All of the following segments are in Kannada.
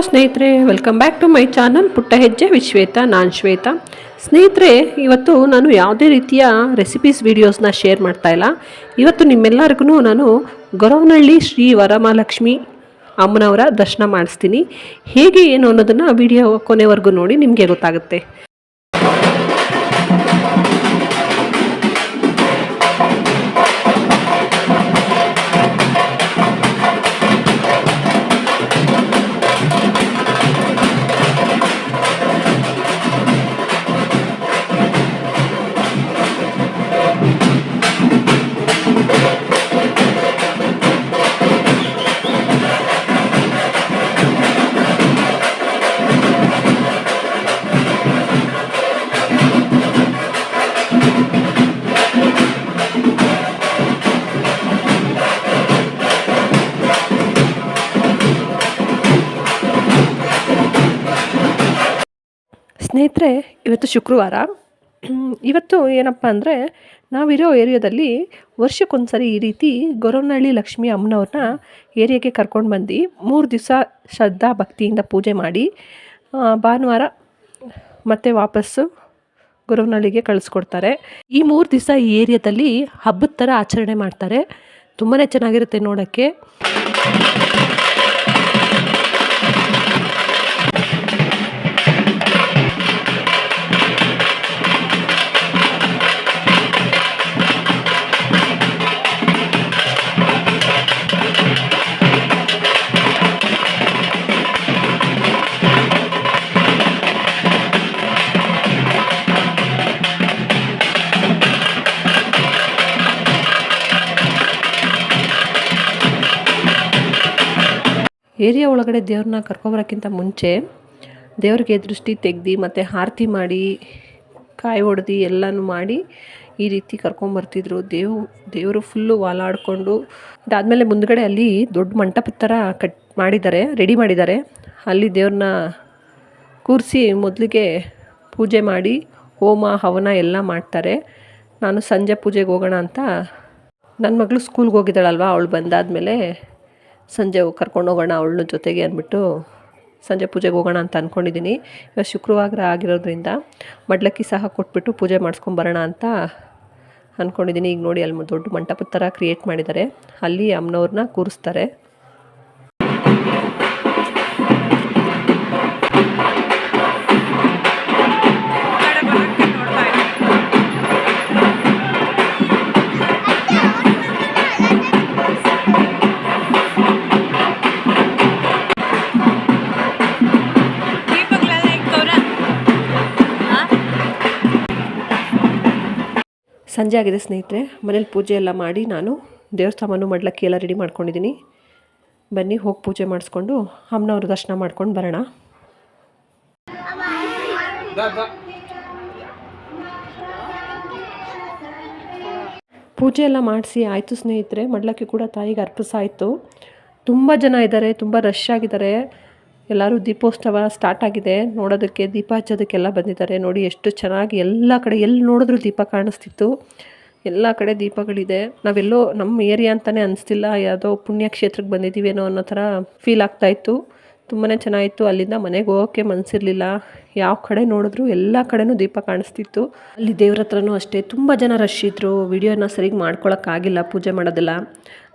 ಹಲೋ ಸ್ನೇಹಿತರೆ welcome back to my channel ಪುಟ್ಟ ಹೆಜ್ಜೆ ವಿಶ್ವೇತ, ನಾನು ಶ್ವೇತಾ. ಸ್ನೇಹಿತರೆ, ಇವತ್ತು ನಾನು ಯಾವುದೇ ರೀತಿಯ ರೆಸಿಪೀಸ್ ವೀಡಿಯೋಸ್ನ ಶೇರ್ ಮಾಡ್ತಾ ಇಲ್ಲ. ಇವತ್ತು ನಿಮ್ಮೆಲ್ಲರಿಗೂ ನಾನು ಗೊರವನಹಳ್ಳಿ ಶ್ರೀ ವರಮಹಾಲಕ್ಷ್ಮಿ ಅಮ್ಮನವರ ದರ್ಶನ ಮಾಡಿಸ್ತೀನಿ. ಹೇಗೆ, ಏನು ಅನ್ನೋದನ್ನು ವಿಡಿಯೋ ಕೊನೆವರೆಗೂ ನೋಡಿ ನಿಮಗೆ ಗೊತ್ತಾಗುತ್ತೆ. ಸ್ನೇಹಿತರೆ, ಇವತ್ತು ಶುಕ್ರವಾರ. ಇವತ್ತು ಏನಪ್ಪ ಅಂದರೆ, ನಾವಿರೋ ಏರಿಯಾದಲ್ಲಿ ವರ್ಷಕ್ಕೊಂದ್ಸರಿ ಈ ರೀತಿ ಗೊರವನಹಳ್ಳಿ ಲಕ್ಷ್ಮಿ ಅಮ್ಮನವ್ರನ್ನ ಏರಿಯಾಗೆ ಕರ್ಕೊಂಡು ಬಂದು ಮೂರು ದಿವಸ ಶ್ರದ್ಧಾ ಭಕ್ತಿಯಿಂದ ಪೂಜೆ ಮಾಡಿ ಭಾನುವಾರ ಮತ್ತೆ ವಾಪಸ್ಸು ಗೊರವನಹಳ್ಳಿಗೆ ಕಳಿಸ್ಕೊಡ್ತಾರೆ. ಈ ಮೂರು ದಿವಸ ಈ ಏರಿಯಾದಲ್ಲಿ ಹಬ್ಬದ ಥರ ಆಚರಣೆ ಮಾಡ್ತಾರೆ. ತುಂಬಾ ಚೆನ್ನಾಗಿರುತ್ತೆ ನೋಡೋಕ್ಕೆ. ಏರಿಯಾ ಒಳಗಡೆ ದೇವ್ರನ್ನ ಕರ್ಕೊಬರೋಕ್ಕಿಂತ ಮುಂಚೆ ದೇವ್ರಿಗೆ ದೃಷ್ಟಿ ತೆಗ್ದು ಮತ್ತು ಆರತಿ ಮಾಡಿ, ಕಾಯಿ ಹೊಡೆದು ಎಲ್ಲನೂ ಮಾಡಿ ಈ ರೀತಿ ಕರ್ಕೊಂಬರ್ತಿದ್ರು. ದೇವ್, ದೇವರು ಫುಲ್ಲು ವಾಲಾಡಿಕೊಂಡು ಅದಾದಮೇಲೆ ಮುಂದ್ಗಡೆ ಅಲ್ಲಿ ದೊಡ್ಡ ಮಂಟಪದ ಥರ ಕಟ್ ಮಾಡಿದ್ದಾರೆ ರೆಡಿ ಮಾಡಿದ್ದಾರೆ. ಅಲ್ಲಿ ದೇವ್ರನ್ನ ಕೂರಿಸಿ ಮೊದಲಿಗೆ ಪೂಜೆ ಮಾಡಿ ಹೋಮ, ಹವನ ಎಲ್ಲ ಮಾಡ್ತಾರೆ. ನಾನು ಸಂಜೆ ಪೂಜೆಗೆ ಹೋಗೋಣ ಅಂತ ನನ್ನ ಮಗಳು ಸ್ಕೂಲ್ಗೆ ಹೋಗಿದ್ದಾಳಲ್ವ, ಅವಳು ಬಂದಾದಮೇಲೆ ಸಂಜೆ ಕರ್ಕೊಂಡು ಹೋಗೋಣ ಅವಳನ್ನ ಜೊತೆಗೆ ಅಂದ್ಬಿಟ್ಟು ಸಂಜೆ ಪೂಜೆಗೆ ಹೋಗೋಣ ಅಂತ ಅಂದ್ಕೊಂಡಿದ್ದೀನಿ ಇವಾಗ ಶುಕ್ರವಾರ ಆಗಿರೋದ್ರಿಂದ ಮಡ್ಲಕ್ಕಿ ಸಹ ಕೊಟ್ಬಿಟ್ಟು ಪೂಜೆ ಮಾಡಿಸ್ಕೊಂಬರೋಣ ಅಂತ ಅಂದ್ಕೊಂಡಿದ್ದೀನಿ ಈಗ ನೋಡಿ ಅಲ್ಲಿ ದೊಡ್ಡ ಮಂಟಪದ ಥರ ಕ್ರಿಯೇಟ್ ಮಾಡಿದ್ದಾರೆ. ಅಲ್ಲಿ ಅಮ್ಮನವ್ರನ್ನ ಕೂರಿಸ್ತಾರೆ. ಸಂಜೆ ಆಗಿದೆ ಸ್ನೇಹಿತರೆ, ಮನೇಲಿ ಪೂಜೆ ಎಲ್ಲ ಮಾಡಿ ನಾನು ದೇವಸ್ಥಾನೂ ಮಾಡ್ಲಿಕ್ಕೆ ಎಲ್ಲ ರೆಡಿ ಮಾಡ್ಕೊಂಡಿದ್ದೀನಿ. ಬನ್ನಿ, ಹೋಗಿ ಪೂಜೆ ಮಾಡಿಸ್ಕೊಂಡು ಅಮ್ಮನವ್ರ ದರ್ಶನ ಮಾಡ್ಕೊಂಡು ಬರೋಣ. ಪೂಜೆ ಎಲ್ಲ ಮಾಡಿಸಿ ಆಯಿತು ಸ್ನೇಹಿತರೆ, ಮಡ್ಲಕ್ಕಿ ಕೂಡ ತಾಯಿಗೆ ಅರ್ಪಿಸಾಯಿತು. ತುಂಬ ಜನ ಇದ್ದಾರೆ, ತುಂಬ ರಶ್ ಆಗಿದ್ದಾರೆ. ಎಲ್ಲರೂ ದೀಪೋತ್ಸವ ಸ್ಟಾರ್ಟ್ ಆಗಿದೆ. ನೋಡೋದಕ್ಕೆ ದೀಪ ಹಚ್ಚೋದಕ್ಕೆಲ್ಲ ಬಂದಿದ್ದಾರೆ. ನೋಡಿ ಎಷ್ಟು ಚೆನ್ನಾಗಿ ಎಲ್ಲ ಕಡೆ ಎಲ್ಲಿ ನೋಡಿದ್ರೂ ದೀಪ ಕಾಣಿಸ್ತಿತ್ತು. ಎಲ್ಲ ಕಡೆ ದೀಪಗಳಿದೆ. ನಾವೆಲ್ಲೋ ನಮ್ಮ ಏರಿಯಾ ಅಂತಲೇ ಅನಿಸ್ತಿಲ್ಲ. ಯಾವುದೋ ಪುಣ್ಯಕ್ಷೇತ್ರಕ್ಕೆ ಬಂದಿದ್ದೀವೇನೋ ಅನ್ನೋ ಥರ ಫೀಲ್ ಆಗ್ತಾಯಿತ್ತು ತುಂಬಾ ಚೆನ್ನಾಗಿತ್ತು. ಅಲ್ಲಿಂದ ಮನೆಗೆ ಹೋಗೋಕ್ಕೆ ಮನಸ್ಸಿರಲಿಲ್ಲ ಯಾವ ಕಡೆ ನೋಡಿದ್ರು ಎಲ್ಲ ಕಡೆನೂ ದೀಪ ಕಾಣಿಸ್ತಿತ್ತು. ಅಲ್ಲಿ ದೇವ್ರ ಹತ್ರನೂ ಅಷ್ಟೇ. ತುಂಬ ಜನ ರಶ್ ಇದ್ದರು ವಿಡಿಯೋನ ಸರಿಗೆ ಮಾಡ್ಕೊಳಕ್ಕಾಗಿಲ್ಲ. ಪೂಜೆ ಮಾಡೋದೆಲ್ಲ.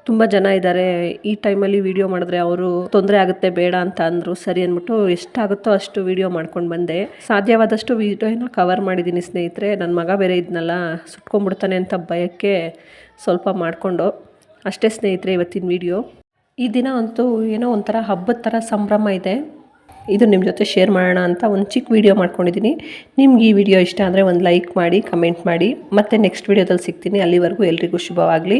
ತುಂಬ ಜನ ಇದ್ದಾರೆ. ಈ ಟೈಮಲ್ಲಿ ವಿಡಿಯೋ ಮಾಡಿದ್ರೆ ಅವರು ತೊಂದರೆ ಆಗುತ್ತೆ, ಬೇಡ ಅಂತ ಅಂದರು. ಸರಿ ಅಂದ್ಬಿಟ್ಟು ಎಷ್ಟಾಗುತ್ತೋ ಅಷ್ಟು ವಿಡಿಯೋ ಮಾಡ್ಕೊಂಡು ಬಂದೆ. ಸಾಧ್ಯವಾದಷ್ಟು ವಿಡಿಯೋನ ಕವರ್ ಮಾಡಿದ್ದೀನಿ ಸ್ನೇಹಿತರೆ. ನನ್ನ ಮಗ ಬೇರೆ ಇದ್ನಲ್ಲ, ಸುಟ್ಕೊಂಡ್ಬಿಡ್ತಾನೆ ಅಂತ ಭಯಕ್ಕೆ ಸ್ವಲ್ಪ ಮಾಡಿಕೊಂಡು. ಅಷ್ಟೇ ಸ್ನೇಹಿತರೆ ಇವತ್ತಿನ ವಿಡಿಯೋ. ಈ ದಿನ ಅಂತೂ ಏನೋ ಒಂಥರ ಹಬ್ಬದ ಥರ ಸಂಭ್ರಮ ಇದೆ. ಇದು ನಿಮ್ಮ ಜೊತೆ ಶೇರ್ ಮಾಡೋಣ ಅಂತ ಒಂದು ಚಿಕ್ಕ ವಿಡಿಯೋ ಮಾಡ್ಕೊಂಡಿದ್ದೀನಿ ನಿಮ್ಗೆ ಈ ವಿಡಿಯೋ ಇಷ್ಟ ಅಂದರೆ ಒಂದು ಲೈಕ್ ಮಾಡಿ ಕಮೆಂಟ್ ಮಾಡಿ. ಮತ್ತೆ ನೆಕ್ಸ್ಟ್ ವಿಡಿಯೋದಲ್ಲಿ ಸಿಗ್ತೀನಿ. ಅಲ್ಲಿವರೆಗೂ ಎಲ್ರಿಗೂ ಶುಭವಾಗಲಿ.